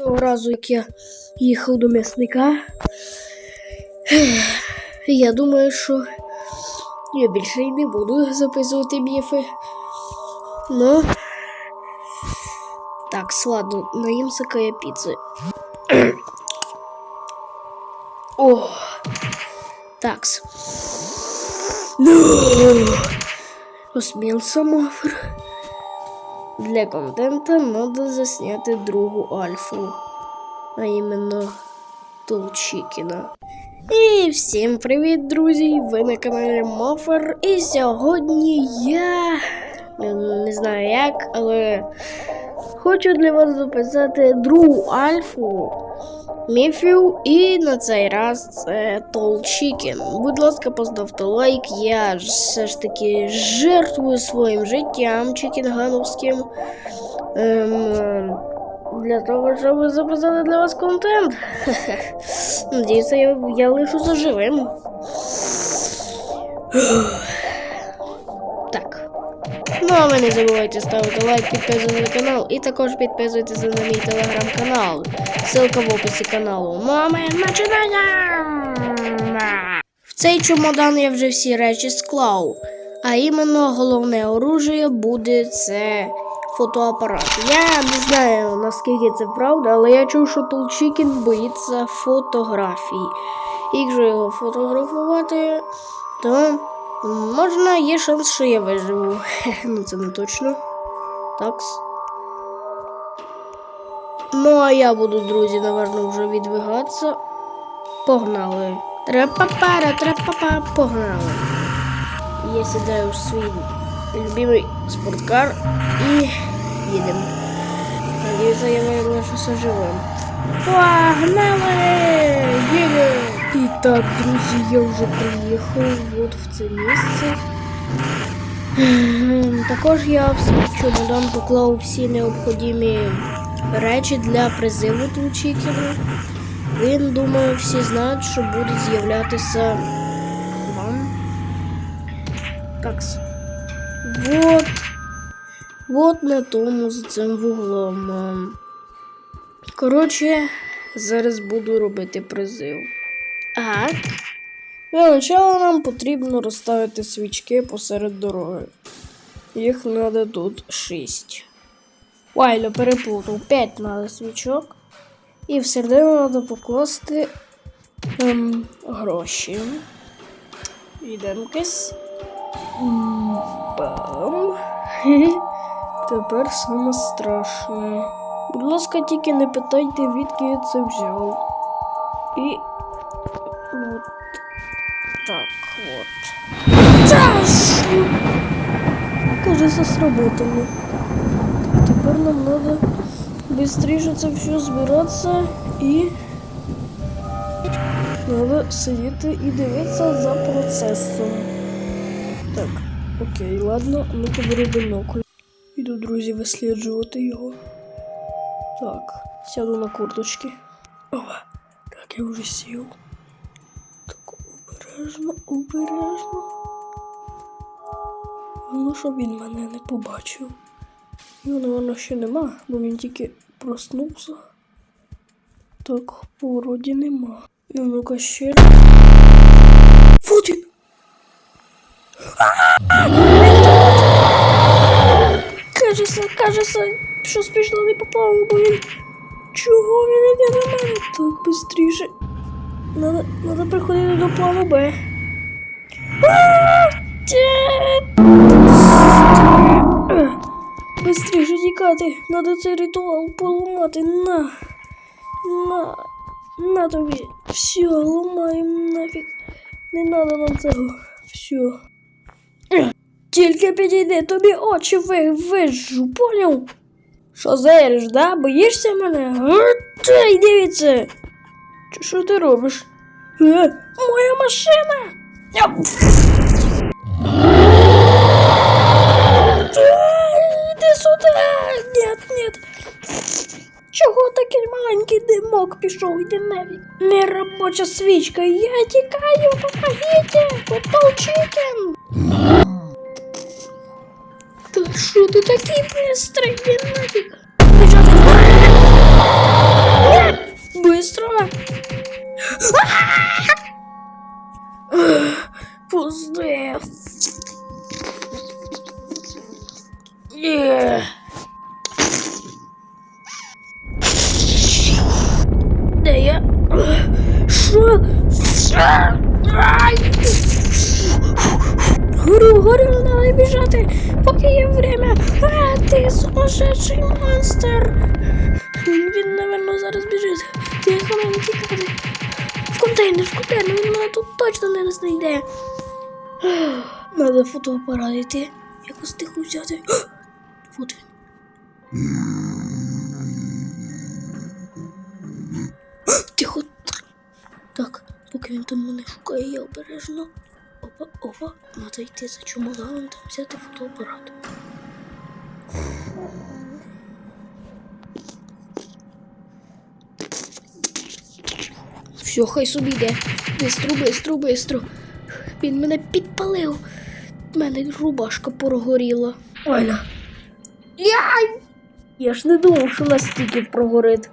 Того разу, як я їхав до м'ясника, я думаю, що я більше й не буду записувати міфи. Ну. Так, ладно, наїмся я піци. О! Такс. Ну! Осмел самофр. Для контента надо засняти другу альфу, а іменно Толчікіна. І всім привіт, друзі! Ви на каналі Мофер. І сьогодні я не, знаю як, але хочу для вас записати другу альфу міфів. І на цей раз це Толчікін. Будь ласка, поставте лайк. Я все ж таки жертвую своїм життям чекінгановським. Ем, для того, щоб записати для вас контент. Надіюся, я, я лишуся живим. Ну, а ви не забувайте ставити лайк, підписуватися на канал і також підписуйтесь на мій телеграм-канал. Ссылка в описі каналу. Ну а ми! В цей чемодан я вже всі речі склав. А іменно головне оружие буде це фотоапарат. Я не знаю наскільки це правда, але я чув, що Толчікін боїться фотографій. Якщо його фотографувати, то можна є шанс, що я виживу. ну це не точно. Такс. Ну, а я буду, друзі, напевно, вже відвигатися. Погнали. Трепапара, трепапа, погнали. Я сідаю в свій любимий спорткар і їдемо. Надіюся, я виявилася живим. Погнали! Їдемо! Так, друзі, я вже приїхав от в це місце. Ем, Також я в свій чемодан поклав всі необхідні речі для призиву Тулчикіна. Він, думаю, всі знають, що буде з'являтися вам. Так. Вот. Вот на тому за цим вуглом. Ем. Коротше, зараз буду робити призив. Ага. Для начала нам потрібно розставити свічки посеред дороги. Їх треба тут 6. Вайля переплутав. 5 треба свічок. І всередину треба покласти ем, гроші. Ідемкись. Бам. Тепер саме страшне. Будь ласка, тільки не питайте, відки я це взяв. І так от. Чашу! Кажется, сработало. Так, тепер нам надо быстрее це все збиратися і надо сидіти і дивитися за процесом. Так, окей, ладно, ну-ка беру бінокль. Іду, друзі, висліджувати його. Так, сяду на курточки. Ова, так, я вже сів. Обережно, обережно. Ну, щоб він мене не побачив. Його, напевно, ще нема, бо він тільки проснувся. Так, вроді нема. Ну, ну-ка ще. Вот він! Кажеться, кажеться, що спішно не попало, бо він. Чого він іде на мене? Так, бистріше. Надо, надо приходити до плану Б. Е, Бистріше тікати. Надо цей ритуал поламати. На. На. На тобі. Все, ламаємо нафіг. Не надо нам цього. Все. Тільки підійди, тобі очі ви, вижу, поняв? Що зериш, да? Боїшся мене? Та й дивіться. Що ти робиш? Е, моя машина! Іди сюди! Нет, нет. Чого такий маленький димок пішов? Іди навіть. Неробоча свічка. Я тікаю, помогите! Попав чикен! Та що ти такий бистрий? Нафіг. Пусти. Є. Де я? Що? Ай! Горю, горю, давай бежати, поки є время. А, ти сумасшедший монстр. Він, напевно, зараз біжить. Тихо, мені тікати. В контейнер, в контейнер, він мене тут точно не знайде. Надо фотоапарат йти. Якось тихо взяти. Вот. Тихо. Так, поки він там мене шукає, я обережно. Опа, опа, надо йти за чемоданом там взяти фотоапарат. Все, хай собі йде. Бистро, бистро, бистро. Він мене підпалив. У мене рубашка прогоріла. Оля. Яй! Я ж не думав, що настільки прогорить.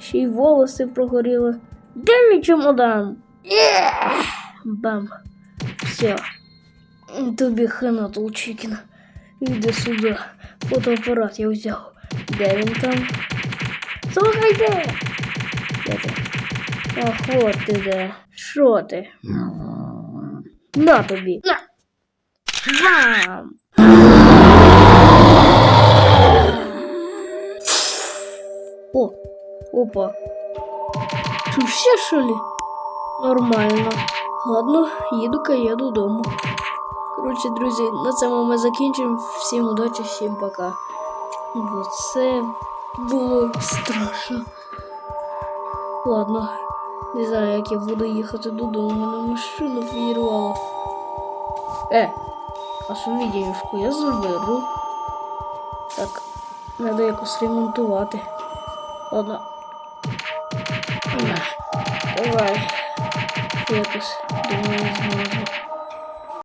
Ще й волоси прогоріли. Де мій чемодан? Бам. Все. Тобі хана Толчикіна. Іди сюди. Фотоапарат я взяв. Де він там? Слухай, де? Де? Ах, от ти де. Що ти? На тобі. На. Бам! О, опа. Тут все, що ли? Нормально. Ладно, їду-ка я додому. Коротше, друзі, на цьому ми закінчимо. Всім удачі, всім пока. Бо це було страшно. Ладно, не знаю, як я буду їхати додому, мене машину вірвало. Е, а відеошку я заберу. Так, треба якось ремонтувати. Ладно. Давай. Якось думаю, зможу.